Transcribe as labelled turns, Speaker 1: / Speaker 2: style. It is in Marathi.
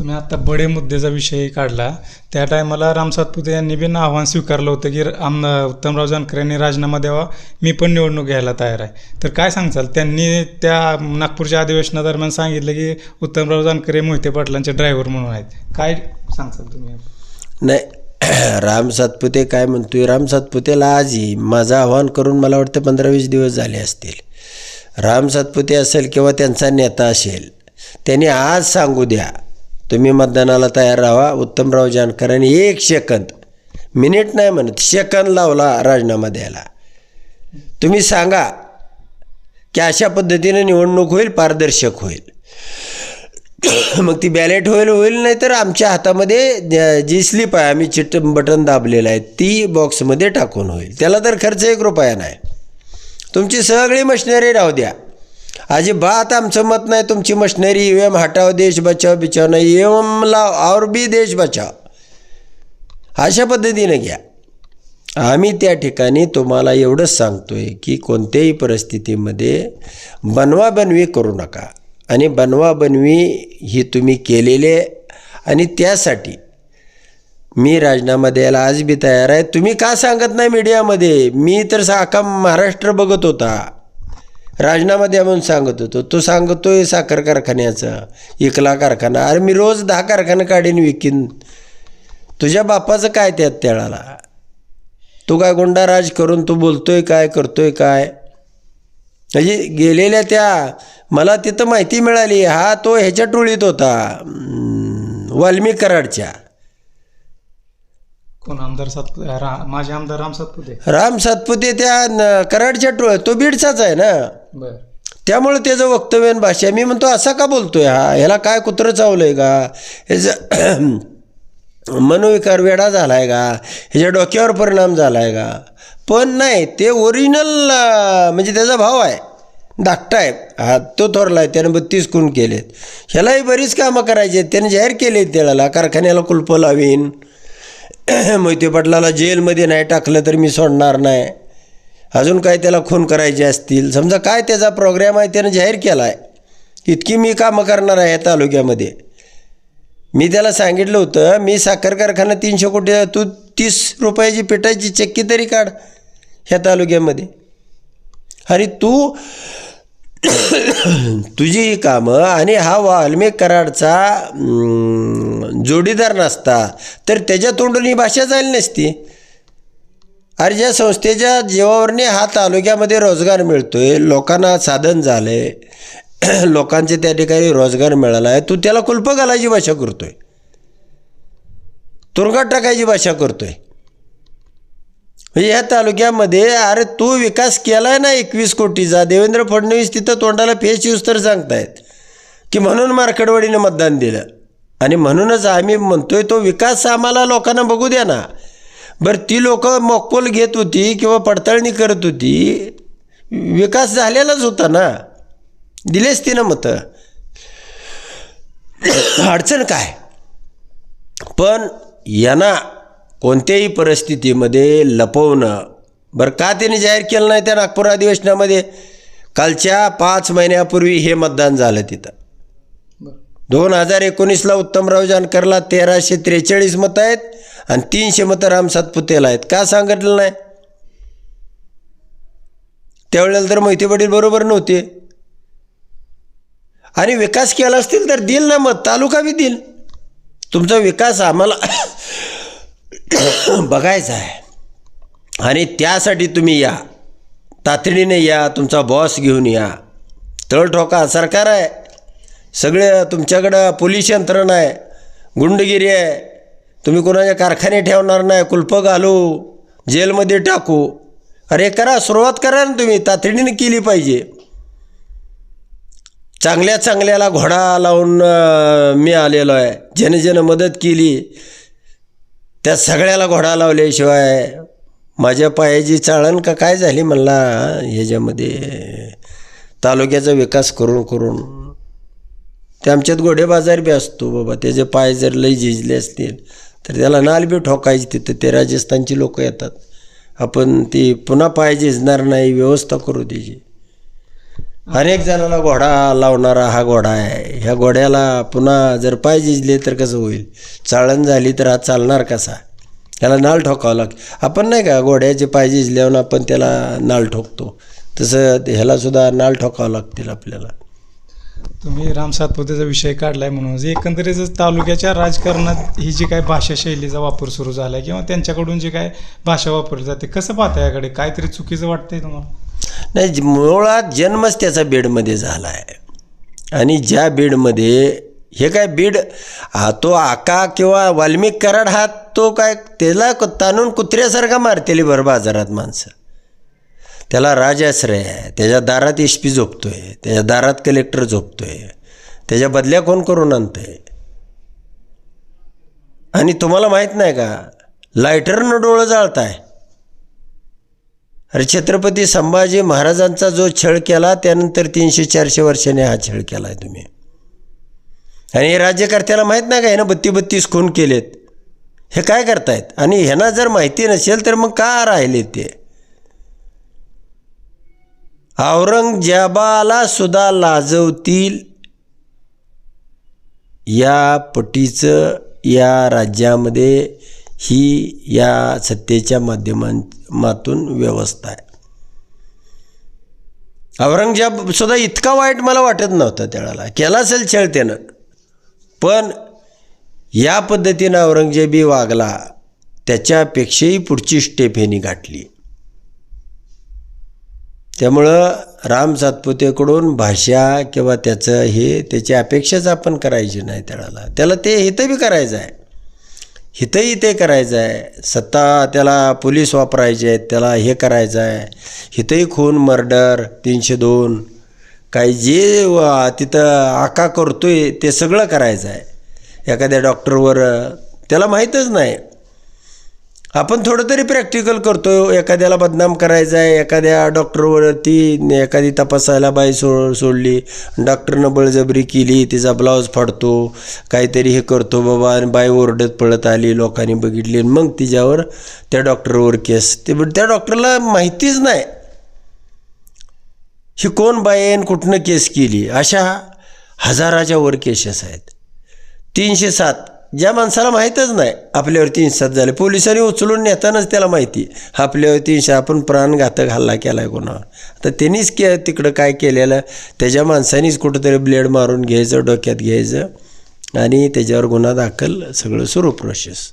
Speaker 1: तुम्ही आता बडे मुद्द्याचा विषय काढला. त्या टायमाला राम सातपुते यांनी बिन आव्हान स्वीकारलं होतं की आम उत्तमराव जानकर यांनी राजीनामा द्यावा. मी पण निवडणूक घ्यायला तयार आहे. तर काय सांगचाल त्यांनी त्या नागपूरच्या अधिवेशनादरम्यान सांगितलं की उत्तमराव जानकर हे मोहिते पाटलांचे ड्रायव्हर म्हणून आहेत. काय सांगचाल तुम्ही?
Speaker 2: नाही राम सातपुते काय म्हणतोय? राम सातपुतेला आजही माझं आव्हान करून मला वाटतं पंधरा वीस दिवस झाले असतील. राम सातपुते असेल किंवा त्यांचा नेता असेल त्यांनी आज सांगू द्या. तुम्ही मतदानाला तयार राहा. उत्तमराव जानकरांनी एक सेकंद मिनिट नाही म्हणत सेकंद लावला राजीनामा द्यायला. तुम्ही सांगा की अशा पद्धतीने निवडणूक होईल पारदर्शक होईल? मग ती बॅलेट होईल होईल नाही तर आमच्या हातामध्ये जी स्लिप आहे आम्ही चिट बटन दाबलेलं आहे ती बॉक्समध्ये टाकून होईल. त्याला तर खर्च एक रुपया नाही. तुमची सगळी मशिनरी राहू द्या. अजिबात आमचं मत नाही तुमची मशिनरी यू एम हटाव देश बचाव बिचाव नाही एम लाव और बी देश बचाव अशा पद्धतीनं घ्या. आम्ही त्या ठिकाणी तुम्हाला एवढंच सांगतोय की कोणत्याही परिस्थितीमध्ये बनवाबनवी करू नका. आणि बनवाबनवी ही तुम्ही केलेले आणि त्यासाठी मी राजीनामा द्यायला आज बी तयार आहे. तुम्ही का सांगत नाही मीडियामध्ये? मी तर साखा महाराष्ट्र बघत होता. राजीनामा द्या म्हणून सांगत होतो. तो सांगतोय साखर कारखान्याचं. इकला कारखाना. अरे मी रोज दहा कारखाना काढीन विकीन. तुझ्या बापाचं काय त्यात त्याळाला? तू काय गुंडाराज करून तू बोलतोय काय करतोय काय? म्हणजे गेलेल्या त्या मला तिथं माहिती मिळाली. हा तो ह्याच्या टोळीत होता. अं, वाल्मिक कराडच्या.
Speaker 1: कोण? आमदार सातपुते रा माझे आमदार राम सातपुते.
Speaker 2: राम सातपुते त्या कराडच्या टोळ तो बीडचाच आहे ना? त्यामुळे त्याचं वक्तव्य आणि भाषा मी म्हणतो असा का बोलतोय हा? ह्याला काय कुत्रं चावलंय का? ह्याचं मनोविकार वेडा झाला आहे का? ह्याच्या डोक्यावर परिणाम झाला आहे का? पण नाही ते ओरिजिनल म्हणजे त्याचा भाव आहे. धाकटा आहे. हा तो थोरला आहे त्याने बत्तीस खून केलेत. ह्यालाही बरीच कामं करायची आहेत. त्याने जाहीर केले त्याला कारखान्याला कुलपं लावीन. मोहिते पाटलाला जेलमध्ये नाही टाकलं तर मी सोडणार नाही. अजून काय त्याला खून करायचे असतील? समजा काय त्याचा प्रोग्रॅम आहे त्यानं जाहीर केला आहे इतकी मी कामं करणार आहे या तालुक्यामध्ये. मी त्याला सांगितलं होतं मी साखर कारखाना तीनशे कोटी तू तीस रुपयाची पेटायची चक्की तरी काढ ह्या तालुक्यामध्ये. आणि तू तुझी ही कामं आणि हा वाल्मिक कराडचा जोडीदार नसता तर त्याच्या तोंडून ही भाषा झाली नसती. अरे ज्या संस्थेच्या जीवावरने हा तालुक्यामध्ये रोजगार मिळतोय लोकांना साधन झालं आहे लोकांचे त्या ठिकाणी रोजगार मिळाला आहे तू त्याला कुलप घालायची भाषा करतोय. तुरुंगात टाकायची भाषा करतोय. म्हणजे आहे ह्या तालुक्यामध्ये अरे तू विकास केलाय ना एकवीस कोटीचा देवेंद्र फडणवीस तिथं तोंडाला फेस यूज तर सांगतायत की म्हणून मार्कडवाडीनं मतदान दिलं. आणि म्हणूनच आम्ही म्हणतोय तो विकास आम्हाला लोकांना बघू द्या ना. बरं ती लोक मोकोल घेत होती किंवा पडताळणी करत होती. विकास झालेलाच होता ना. दिलेच तिनं मतं. अडचण काय? पण यांना कोणत्याही परिस्थितीमध्ये लपवणं बरं का त्याने जाहीर केलं नाही त्या नागपूर अधिवेशनामध्ये? कालच्या पाच महिन्यापूर्वी हे मतदान झालं तिथं. दोन हजार एकोणीसला उत्तमराव जानकरला तेराशे त्रेचाळीस मतं आहेत आणि तीनशे मतं राम सातपुतेला आहेत. का सांगितलं नाही? त्यावेळेला तर मोहिते पाटील बरोबर नव्हते. आणि विकास केला असतील तर देईल ना मत तालुका बी देईल तुमचा विकास आम्हाला बघायचा आहे. आणि त्यासाठी तुम्ही या. तातडीने या तुमचा बॉस घेऊन या. तळ ठोका सरकार आहे. सगळे तुमच्याकडं पोलीस यंत्रणा आहे गुंडगिरी आहे. तुम्ही कोणाच्या कारखाने ठेवणार नाही कुलपं घालू जेलमध्ये टाकू. अरे करा सुरुवात करा ना तुम्ही तातडीने केली पाहिजे. चांगल्या चांगल्याला घोडा लावून मी आलेलो आहे. ज्याने ज्यानं मदत केली त्या सगळ्याला घोडा लावल्याशिवाय माझ्या पायाची चाळण का काय झाली म्हणला ह्याच्यामध्ये तालुक्याचा विकास करून करून. ते आमच्यात घोडे बाजार बी असतो बाबा त्याचे पाय जर लई झिजले असतील तर त्याला नाल बी ठोकायची तिथं ते राजस्थानची लोक येतात. आपण ती पुन्हा पाय झिजणार नाही व्यवस्था करू त्याची अनेक जणाला घोडा लावणारा हा घोडा आहे. ह्या घोड्याला पुन्हा जर पाय झिजले तर कसं होईल? चाळण झाली तर हा चालणार कसा? त्याला नाल ठोकावं लागतं आपण नाही का घोड्याचे पाय झिजल्यावर आपण त्याला नाल ठोकतो. तसं ह्यालासुद्धा नाल ठोकावं लागतील आपल्याला.
Speaker 1: तुम्ही राम सातपुतेचा विषय काढलाय म्हणून. एकंदरीतच तालुक्याच्या राजकारणात ही जी काय भाषा शैलीचा वापर सुरू झाला आहे किंवा त्यांच्याकडून जी काय भाषा वापरली जाते कसं पाहता याकडे? काहीतरी चुकीचं वाटतंय तुम्हाला?
Speaker 2: नाही मुळात जन्मच त्याचा बीडमध्ये झाला आहे आणि ज्या बीडमध्ये हे काय बीड हा तो आका किंवा वाल्मिक कराड हा तो काय त्याला ताणून कुत्र्यासारखा मारतेली बरं बाजारात माणसं. त्याला राजाश्रय आहे. त्याच्या दारात एस पी झोपतो आहे त्याच्या दारात कलेक्टर झोपतो आहे त्याच्या बदल्या कोण करून आणतोय? आणि तुम्हाला माहीत नाही का? लायटरनं डोळं जाळताय. अरे छत्रपती संभाजी महाराजांचा जो छळ केला त्यानंतर तीनशे चारशे वर्षाने हा छळ केला आहे तुम्ही. आणि हे राज्यकर्त्याला माहीत नाही का? ह्यानं बत्ती बत्तीस खून केलेत. हे काय करतायत? आणि ह्यांना जर माहिती नसेल तर मग का राहिले ते? औरंगजेबाला सुद्धा लाजवतील. या पटीचं या राज्यामध्ये ही या सत्तेच्या माध्यमातून व्यवस्था आहे. औरंगजेब सुद्धा इतका वाईट मला वाटत नव्हता त्याला केला असेल छळ त्यानं. पण या पद्धतीनं औरंगजेबी वागला त्याच्यापेक्षाही पुढची स्टेप ह्यांनी गाठली. त्यामुळं राम सातपुतेकडून भाषा किंवा त्याचं हे त्याची अपेक्षाच आपण करायची नाही त्याला. त्याला ते हितबी करायचं आहे. हितही ते करायचं आहे. सत्ता त्याला पोलीस वापरायचे आहेत त्याला हे करायचं आहे. हितही खून मर्डर तीनशे दोन काही जे तिथं आका करतोय ते सगळं करायचं आहे. एखाद्या डॉक्टरवर त्याला माहीतच नाही. आपण थोडं तरी प्रॅक्टिकल करतो एखाद्याला बदनाम करायचं आहे एखाद्या डॉक्टरवरती एखादी तपासायला बाई सो सोडली डॉक्टरनं बळजबरी केली तिचा ब्लाऊज फाडतो काहीतरी हे करतो बाबा आणि बाई ओरडत पळत आली लोकांनी बघितली आणि मग तिच्यावर त्या डॉक्टरवर केस. ते त्या डॉक्टरला माहितीच नाही. ही कोण बाई आहे आणि कुठनं केस केली? अशा हजाराच्या वर केसेस आहेत. तीनशे सात. ज्या माणसाला माहीतच नाही आपल्यावरती तीनशे झाले. पोलिसांनी उचलून नेतानाच त्याला माहिती. आपल्यावरती तीनशे आपण प्राणघातक हल्ला केला आहे कोणा तर त्यांनीच के तिकडं काय केलेलं? त्याच्या माणसानीच कुठंतरी ब्लेड मारून घ्यायचं डोक्यात घ्यायचं आणि त्याच्यावर गुन्हा दाखल सगळं सुरू प्रोसेस